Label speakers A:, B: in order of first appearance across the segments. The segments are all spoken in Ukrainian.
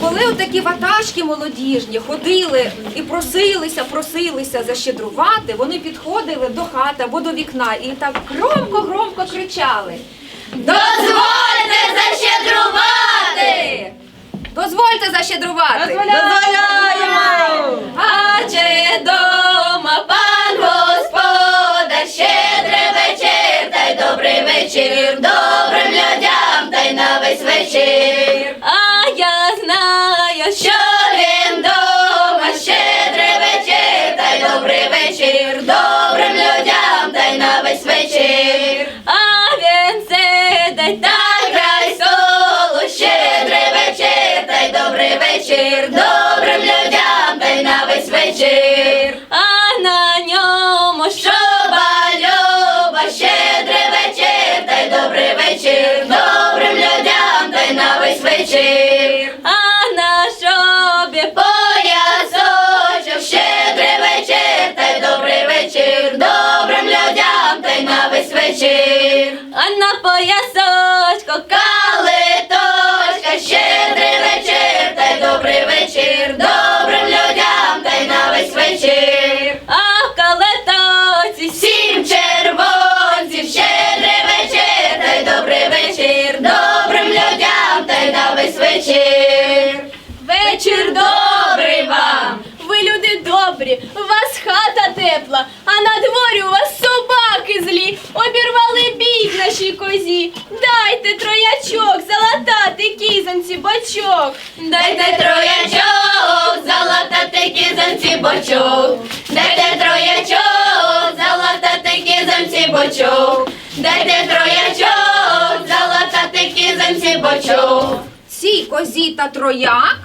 A: Коли отакі ватажки молодіжні ходили і просилися, просилися защедрувати, вони підходили до хати або до вікна і так громко-громко кричали.
B: Дозвольте защедрувати!
A: Дозвольте защедрувати!
B: Дозволяємо! А чи дома вечір, добрим людям, та й на весь вечір. А на шобі поясочок, щедрий вечір, та й добрий вечір, добрим людям, та й на весь вечір. А на поясочку калиточка, щедрий вечір, та й добрий вечір, добрим людям, та й на весь вечір. Вечір. Вечір добрий вам!
C: Ви люди добрі, у вас хата тепла, а на дворі у вас собаки злі, обірвали бій нашій козі. Дайте троячок, залатати кізанці бочок.
B: Дайте троячок, залатати кізанці бочок. Дайте троячок, залатати кізанці бочок. Дайте троячок,
A: Цій козі та трояк?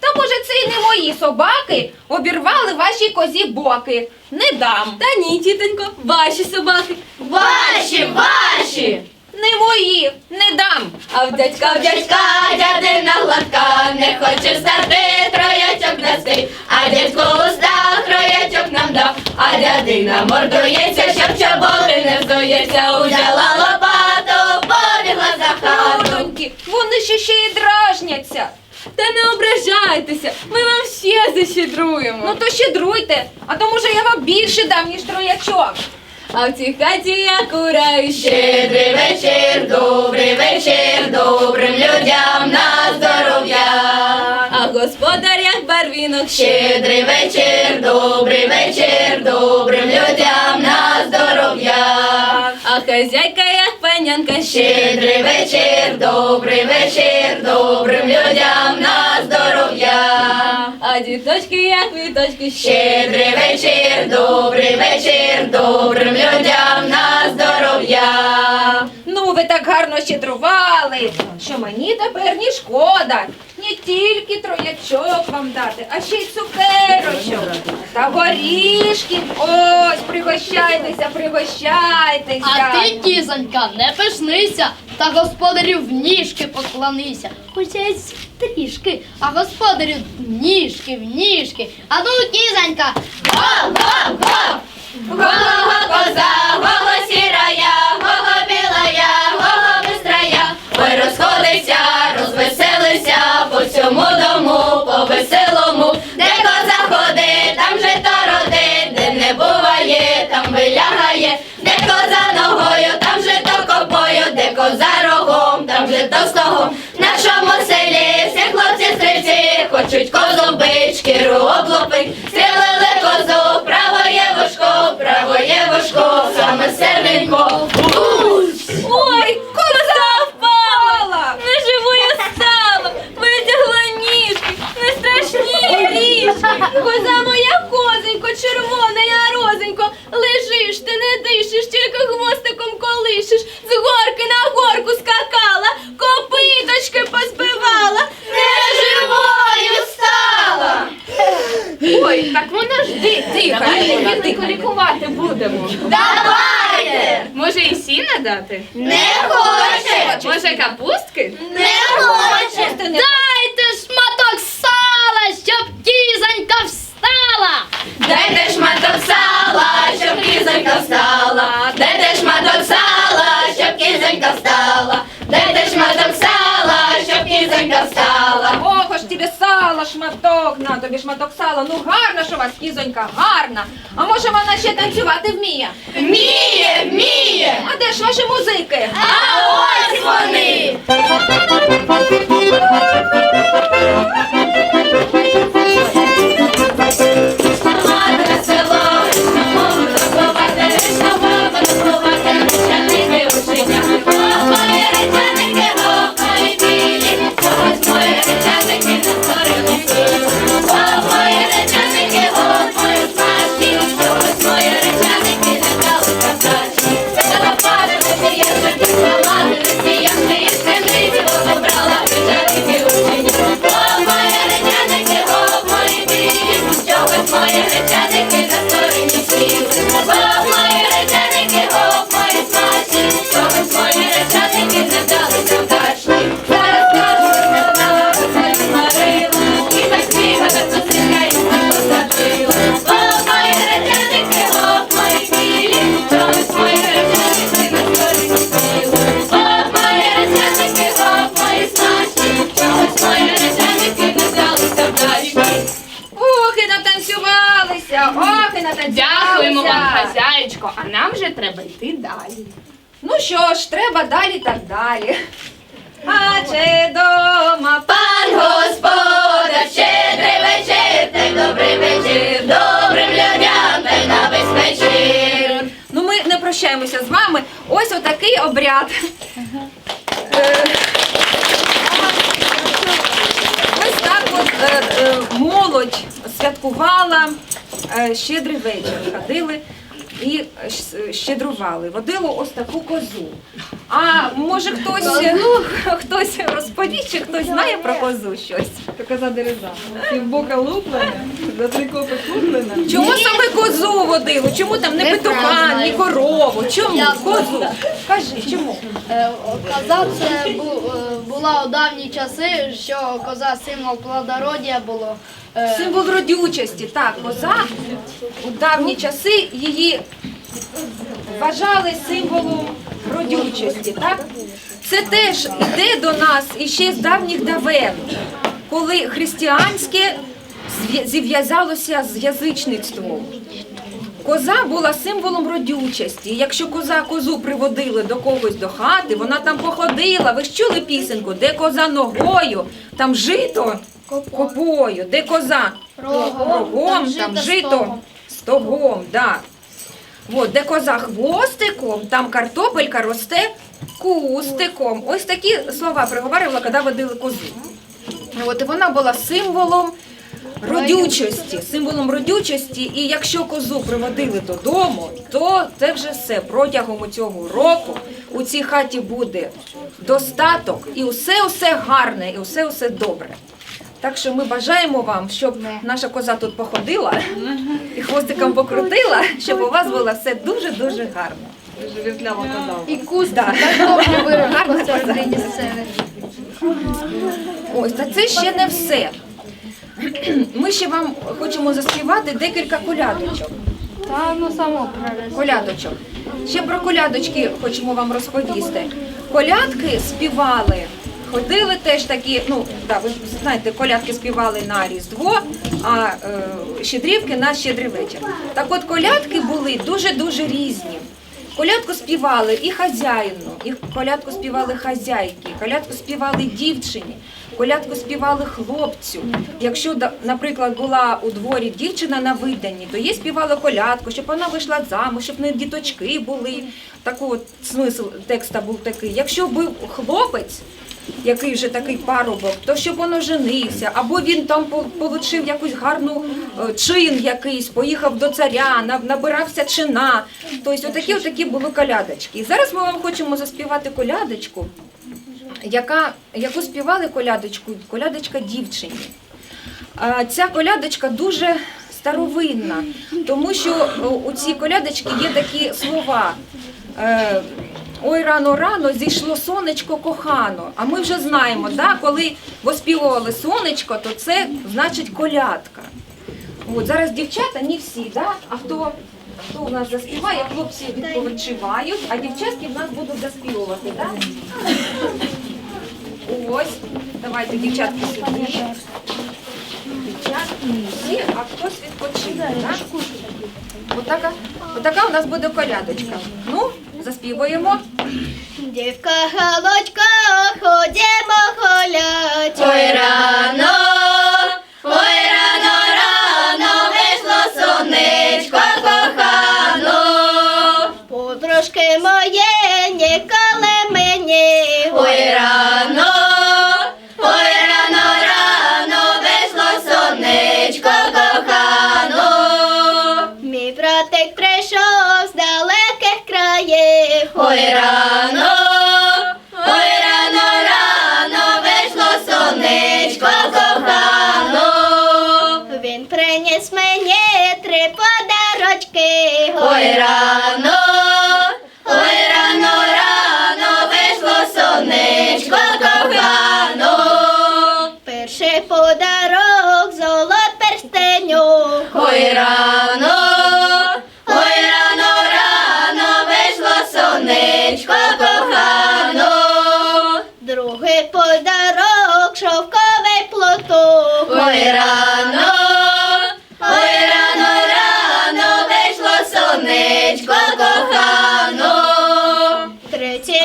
A: Та може це й не мої собаки обірвали вашій козі боки. Не дам.
C: Та ні, тітонько, ваші собаки.
B: Ваші, ваші!
A: Не мої, не дам.
C: А в дядька
B: В дядька дядина гладка, не хоче стати троячок нести, а дядько уста троячок нам дав, а дядина мордується, щоб чоботи не взується, узяла
A: ще ще й дражняться.
C: Та не ображайтеся, ми вам ще защедруємо.
A: Ну то щедруйте, а то може я вам більше дам, ніж троячок.
C: а в цій хаті я кураю.
B: Щедрий вечір, добрий вечір, добрим людям на здоров'я.
C: А господар як барвінок.
B: Щедрий вечір, добрий вечір, добрим людям на здоров'я.
C: А хазяйка як панянка ще.
B: Щедрий вечір, добрий вечір, добрим людям на здоров'я.
C: А діточки як квіточки ще.
B: Щедрий вечір, добрий вечір, добрим людям на здоров'я.
A: Так гарно щедрували, що мені тепер ні шкода. Не тільки троячок вам дати, а ще й цукерочок та горішки. Ось, пригощайтеся, пригощайтеся.
D: А ти, кізонька, не пишнися, та господарю в ніжки поклонися. Хоча й трішки, а господарю в ніжки, в ніжки. А ну, кізонька,
B: Гоп-гоп-гоп! Голова коза, голова сірая, стрільці хочуть козу бить, шкіру облопить. Стрілили козу, право є вушко, право є вушко, саме серденько.
A: Ой, коза впала!
C: Неживою стала, витягла ніжки, не страшні грішки. Коза моя козонько, червона я розонько, лежиш, ти не дишиш, тільки хвостиком колишиш, з горки на горку скакала, копиточки позбивала,
B: Неживою стала.
A: Ой, так вона ж ди- дихає, ми дико лікувати будемо.
B: Давайте!
C: Може і сіна дати?
B: Не
C: Може капустки?
B: Не хоче!
D: дайте
A: сало, шматок, на тобі шматок сала. Ну гарна ж у вас кізонька, гарна. А може вона ще танцювати вміє?
B: Вміє, вміє.
A: А де ж ваші музики?
B: А ось вони. Мати
C: а нам вже треба йти далі.
A: Ну що ж, треба далі так далі. Адже дома
B: Пан господар, щедрий вечір, та й добрий вечір, добрим людям, та й на весь вечір.
A: Ну, ми не прощаємося з вами. Ось отакий обряд. Е, Ось так от е, е, молодь святкувала щедрий вечір. Ходили і щедрували. водило ось таку козу. А може хтось, ну, хтось розповість, чи хтось знає про козу щось?
E: То коза дереза. Півбока луплена, за три копи куплена.
A: Чому саме козу водили? Чому там не петуха, ні корову? Чому
D: Я
A: козу? Кажи, чому?
D: Е, Коза це бу- е, була у давні часи, що коза символ плодородія було. Е,
A: Символ родючості, так, коза у давні часи її вважали символом родючості, так? Це теж іде до нас іще з давніх давен, коли християнське зв'я- зів'язалося з язичництвом. Коза була символом родючості. Якщо коза козу приводили до когось до хати, вона там походила. Ви ж чули пісеньку, де коза ногою, там жито копою, де коза рогом, там жито
D: стогом.
A: да. От, де коза хвостиком, там картопелька росте кустиком. Ось такі слова приговорювала, коли водили козу. От, і вона була символом родючості, символом родючості. І якщо козу приводили додому, то це вже все. Протягом цього року у цій хаті буде достаток, і усе усе гарне, і усе усе добре. Так що ми бажаємо вам, щоб наша коза тут походила і хвостиком покрутила, щоб у вас було все дуже дуже гарно.
E: Дуже віртлява коза.
D: І куст
A: Да.
D: картоплю вирос посередині сцени.
A: Ось, та це ще не все. Ми ще вам хочемо заспівати декілька колядочок.
D: Та ну само.
A: Колядочок. Ще про колядочки хочемо вам розповісти. Колядки співали. Ходили теж такі, ну да, ви знаєте, колядки співали на Різдво, а е, щедрівки на щедрий вечір. Так от колядки були дуже-дуже різні. Колядку співали і хазяїну, і колядку співали хазяйки, колядку співали дівчині, колядку співали хлопцю. Якщо, наприклад, була у дворі дівчина на виданні, то їй співали колядку, щоб вона вийшла замуж, щоб не діточки були. Такий от смисл текста був такий. Якщо був хлопець, який вже такий парубок, то щоб він оженився, або він там получив якусь гарну е, чин якийсь, поїхав до царя, набирався чина. Тобто отакі, отакі були колядочки. І зараз ми вам хочемо заспівати колядочку, яка, яку співали колядочку, колядочка дівчині. Ця колядочка дуже старовинна, тому що у цій колядочці є такі слова. Ой, рано рано зійшло сонечко кохано. А ми вже знаємо, да, коли воспівували сонечко, то це значить колядка. От зараз дівчата не всі, да? а хто, хто у нас заспіває, хлопці відпочивають, а дівчатки в нас будуть заспівувати. Да? Ось. Давайте, дівчатки, сюди. Дівчатки а хтось відпочине. так? Отака, отака у нас буде колядочка. Ну, заспівуємо.
D: Дівка галочка, ходімо гулять.
B: Ой рано,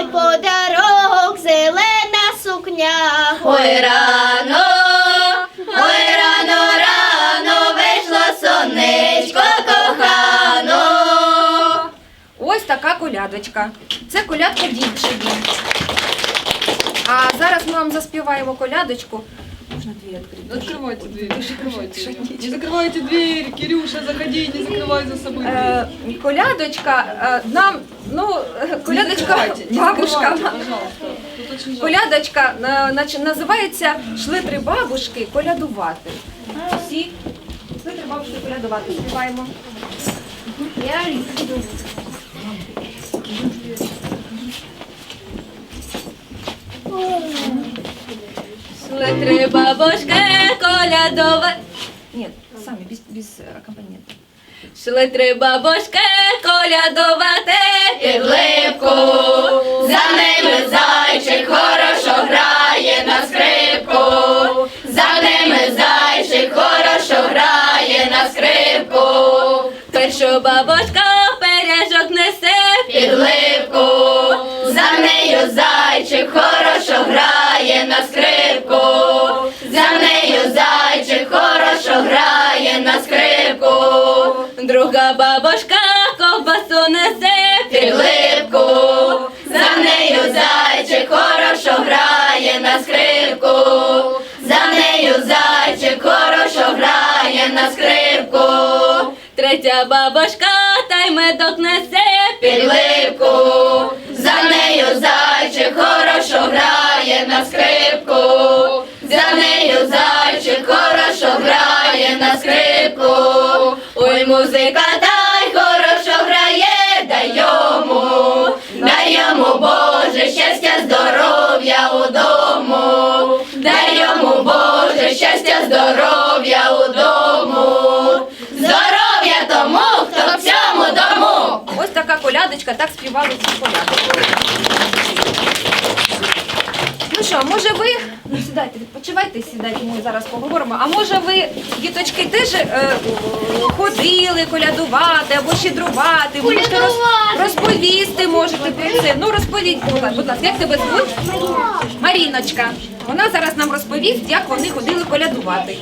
D: Подарок зелена сукня.
B: Ой рано, ой рано, рано вийшло сонечко кохано.
A: Ось така колядочка. Це колядка дівчині. А зараз ми вам заспіваємо колядочку Можна дві відкрити?
E: Открывайте дверь, не закрывайте. Не закрывайте дверь, Кирюша, заходи, не закрывай за собой дверь.
A: Е, колядочка е, нам, ну, е, колядочка
E: закривайте, не
A: бабушка.
E: закривайте, пожалуйста. Тут очень жалко.
A: Колядочка е, нач- називається Шли три бабушки колядувати. Всі шли три бабушки колядувати. Співаємо.
B: Шли три бабушки колядова.
A: Ні, самі без, без е, акомпанементу.
B: Шли три бабушки колядувати під липку. За ними зайчик хорошо грає на скрипку. За ними зайчик хорошо грає на скрипку. Першу бабушка грає на скрипку. За нею зайчик хорошо грає на скрипку. Друга бабушка ковбасу несе під липку. За нею зайчик хорошо грає на скрипку. За нею зайчик хорошо грає на скрипку. Третя бабушка та й медок несе під липку. Скрипку. За нею зайчик хорошо грає на скрипку. Ой, музика дай хорошо грає, дай йому, дай йому Боже щастя, здоров'я удому, дай йому Боже щастя, здоров'я удому, здоров'я тому, хто в цьому дому.
A: Ось така колядочка, так співали цю колядочку. Що, може ви ну, сідайте, відпочивайте, сідайте, ми зараз поговоримо. А може ви, діточки, теж е, ходили колядувати або щедрувати? Можете роз, розповісти можете про це. Ну розповідь, будь ласка, як тебе звуть? Маріночка. Вона зараз нам розповість, як вони ходили колядувати.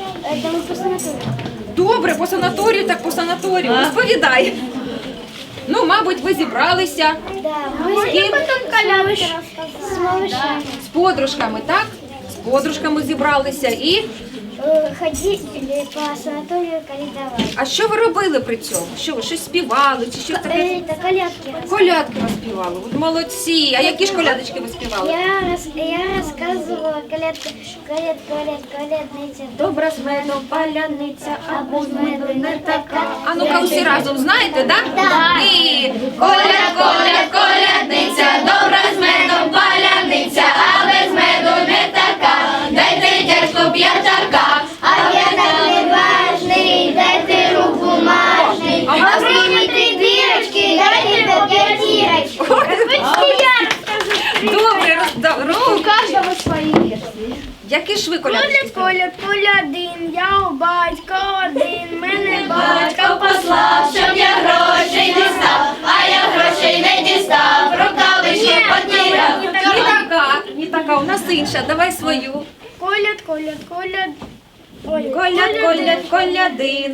A: Добре, по санаторію, так по санаторію. Розповідай. Ну, мабуть, ви зібралися з ким? З подружками, так? З подружками зібралися і
F: Э, Ходили по санаторию каледовать.
A: А що ви робили при цьому? Що ви щось співали чи щось таке?
F: Это колядки.
A: Колядки розпівали. От молодці. А які ж колядочки ви співали?
F: Я, рас, я рассказывала колядки, коляд, коляд, колядниця.
A: Добра з медом паляниця,
F: або з меду не така.
A: А ну-ка усі разом знаєте, так?
F: Так.
A: І
B: Коляд, коляд, колядниця, добра з медом паляниця, але з меду не така. Дайте дядько п'ятака, а
F: Я так не важний, дайте руку мажний. А приймите дірочки, дайте по п'ятірочки.
A: Добре, роз- да, ру-
D: каждого свои версии.
A: Які ж ви колядочки
F: Коля, коля, колядин, я у батька один, мене
B: Батько послав, щоб я грошей дістав, а я грошей не дістав, рукавички потеряв.
A: Не така, не така, у нас інша, давай свою.
F: Коляд, коляд, коляд. Ой,
A: Коляд, коляд, колядин.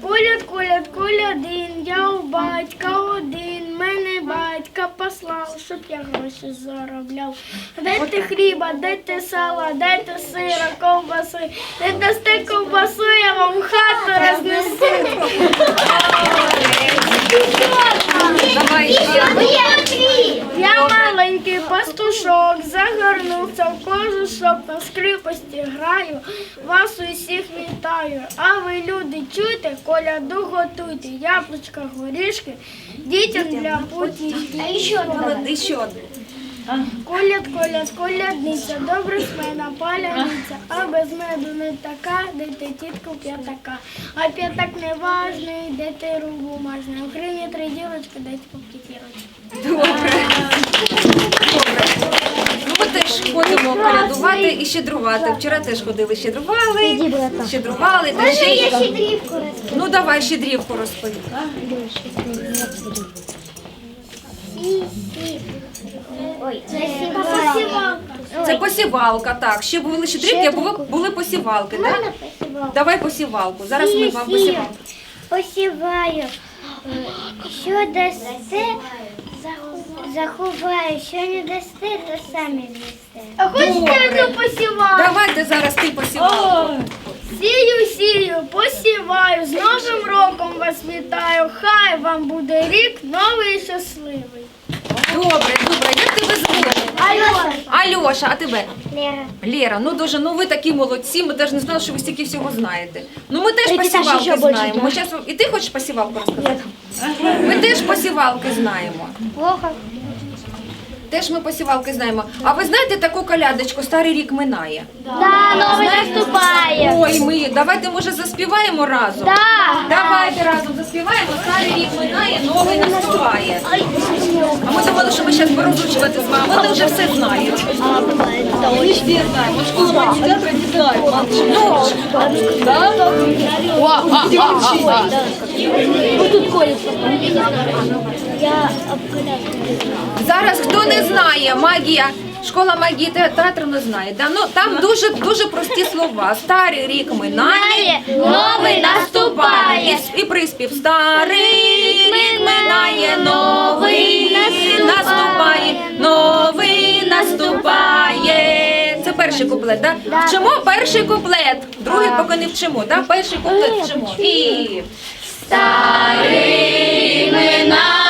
F: Коляд, коляд, колядин, я у батька один, мене батька послав, щоб я гроші заробляв. Дайте хліба, дайте сала, дайте сира, ковбаси, не дасте ковбасу, я вам хату рознесу. Я маленький пастушок, загорнувся в кожушок, на скрипості граю, вас усіх вітаю. А ви, люди, чуйте, коляду готуйте, яблучка, горішки, дітям для путі. А ще
A: одну.
F: Коляд, коляд, колядниця, добре смена, паляниця, а без меду не така, дайте тітку п'ятака. А п'ятак не важний, дайте рубу мажний. У гривні три дірочки, дайте по п'ятірочки.
A: Добре. Добре. Ну, ми теж ходимо колядувати і щедрувати. Вчора теж ходили, щедрували, щедрували, та ще й...
F: щедрівку
A: Ну давай щедрівку розповім.
F: Ой, це посівалка.
A: Це посівалка, так. Ще були щедрівки, а були, були посівалки, так? Давай посівалку. Зараз ми вам посівалку.
F: Посіваю. Що дасте, заховаю. Що не дасте, то самі з'їсте. А
A: Добре.
F: одну посівалку?
A: Давайте зараз ти посівалку.
F: Сію, сію, посіваю, з Новим роком вас вітаю. Хай вам буде рік новий і щасливий.
A: Добре, добре. Як тебе звати?
F: Альона.
A: Альоша, а тебе?
F: Лера.
A: Лера, ну дуже, ну ви такі молодці, ми теж не знали, що ви стільки всього знаєте. Ну ми теж посівалки знаємо. Ми щас... І ти хочеш посівалку розказати? Ми теж посівалки знаємо.
F: Плохо.
A: Теж ми посівалки знаємо. А ви знаєте таку колядочку «Старий рік минає»?
F: Да, новий наступає.
A: Ой, ми, давайте може заспіваємо разом?
F: Да.
A: Давайте разом заспіваємо «Старий рік минає, новий наступає». А ми думали, що ми зараз порозучувати з вами, вони вже все знають. Ну,
F: Я
A: Зараз хто не знає, магія, школа магії те- театру не знає. Да? Ну, там дуже, дуже прості слова. Старий рік минає,
F: новий наступає.
A: І, і приспів. Старий рік минає, новий наступає, новий наступає. Це перший куплет, да? Вчимо перший куплет. Другий поки не вчимо, да? Перший куплет вчимо. І
B: Старий минає,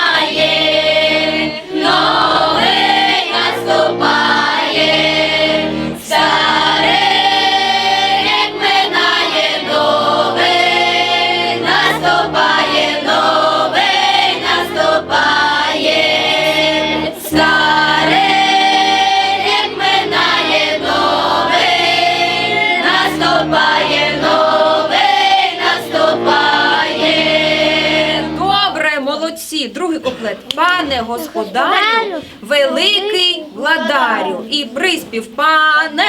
A: Пане господарю, великий владарю. І приспів пане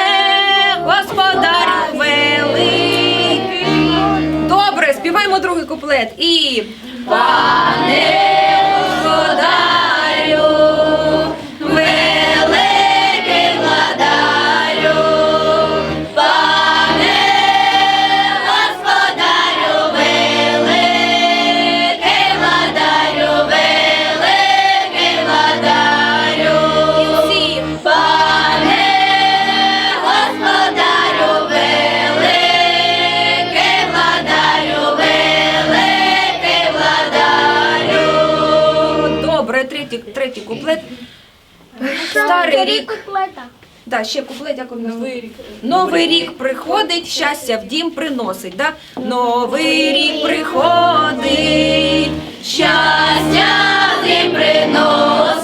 A: господарю великий. Добре, співаємо другий куплет. І пане рік. Да, ще куплет, як Новий рік. Новий рік приходить, щастя в дім приносить. Да? Новий рік приходить,
B: Щастя дім приносить,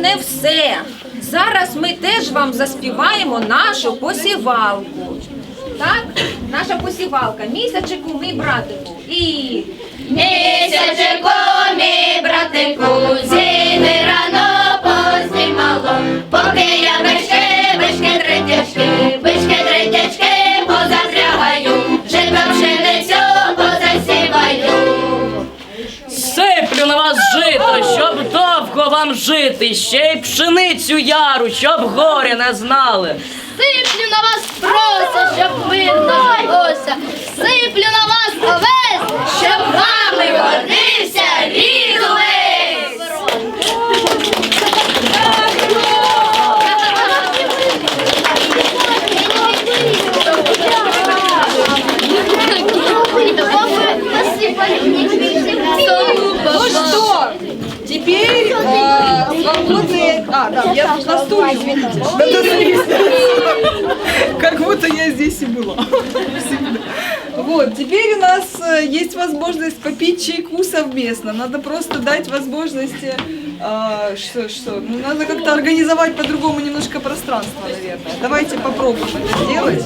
A: не все. Зараз ми теж вам заспіваємо нашу посівалку. Так, наша посівалка. Місячику ми братику. І
B: Місячику, мій братику, зійди рано познімало, поки я бички, бички третячки, бички третячки
G: щоб вам жити, ще й пшеницю яру, щоб горя не знали.
D: Сиплю на вас проса, щоб мирно жилося. Сиплю на вас овес,
B: Щоб вами
E: Как будто я здесь и была. Вот, теперь у нас э, есть возможность попить чайку совместно. Надо просто дать возможность, э, а, что, что, ну, надо как-то организовать по-другому немножко пространство, наверное. Давайте попробуем это сделать.